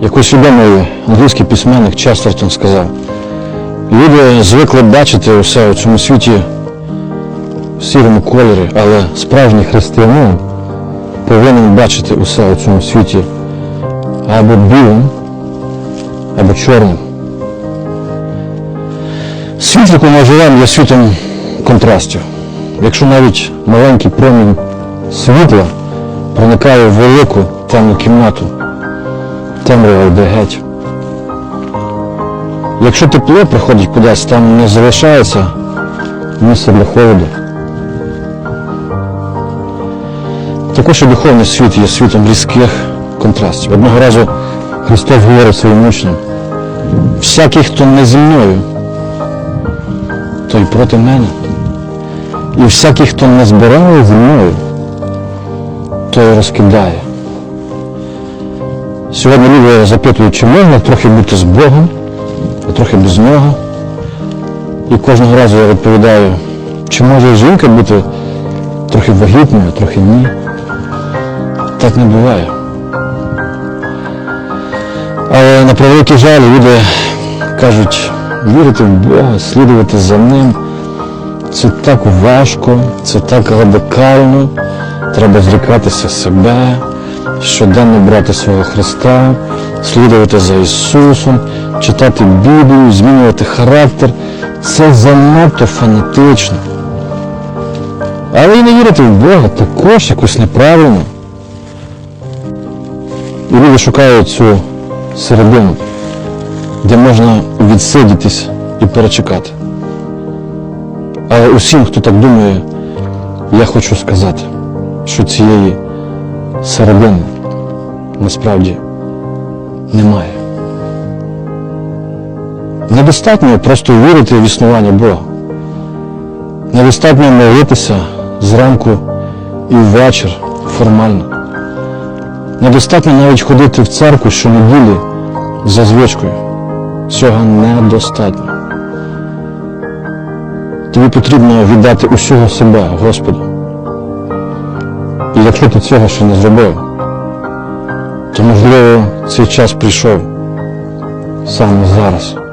Якийсь відомий англійський письменник Честертон сказав, люди звикли бачити усе у цьому світі в сірому кольорі, але справжній християнин повинен бачити усе у цьому світі або білим, або чорним. Світ, в якому живемо, є світом контрастів. Якщо навіть маленький промінь світла проникає в велику темну кімнату, темрява йде геть. Якщо тепло приходить кудись, там не залишається місця для холоду. Також і духовний світ є світом різких контрастів. Одного разу Христос говорить своїм учням, всякий, хто не зі мною, той проти мене. І всякий, хто не збирає зі мною, той розкидає. Сьогодні люди запитують, чи можна трохи бути з Богом, а трохи без нього. І кожного разу я відповідаю, чи може жінка бути трохи вагітною, а трохи ні. Так не буває. Але на превеликий жаль люди кажуть, вірити в Бога, слідувати за Ним. Це так важко, це так радикально. Треба зрікатися себе, щоденно брати свого Христа, слідувати за Ісусом, читати Біблію, змінювати характер. Це занадто фанатично. Але і не вірити в Бога також якось неправильно. І люди шукають цю середину, де можна відсидітись і перечекати. Але усім, хто так думає, я хочу сказати, що цієї середини насправді немає. Недостатньо просто вірити в існування Бога. Недостатньо молитися зранку і ввечір формально. Недостатньо навіть ходити в церкву щонеділі за звичкою. Цього недостатньо. Тобі потрібно віддати усього себе Господу. І якщо ти цього ще не зробив, то можливо цей час прийшов саме зараз.